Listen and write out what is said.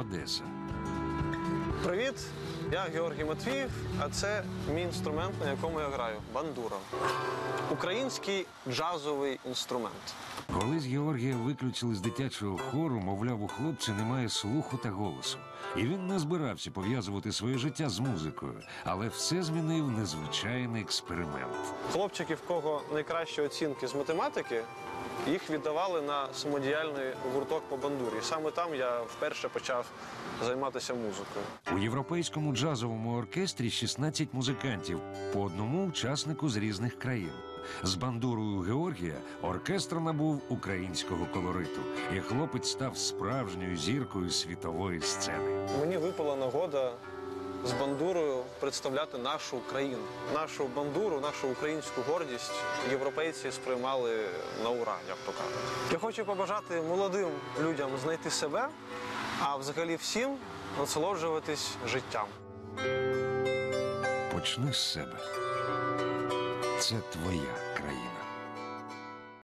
Одеса. Привіт, я Георгій Матвіїв, а це мій інструмент, на якому я граю бандура. Український джазовий інструмент. Коли з Георгія виключили з дитячого хору, мовляв, у хлопця немає слуху та голосу. І він не збирався пов'язувати своє життя з музикою, але все змінив незвичайний експеримент. Хлопчики, в кого найкращі оцінки з математики, їх віддавали на самодіяльний гурток по бандурі. І саме там я вперше почав займатися музикою. У європейському джазовому оркестрі 16 музикантів, по одному учаснику з різних країн. З бандурою Георгія оркестр набув українського колориту, і хлопець став справжньою зіркою світової сцени. Мені випала нагода з бандурою представляти нашу країну. Нашу бандуру, нашу українську гордість європейці сприймали на ура, як то кажуть. Я хочу побажати молодим людям знайти себе, а взагалі всім насолоджуватись життям. Почни з себе. Це твоя країна.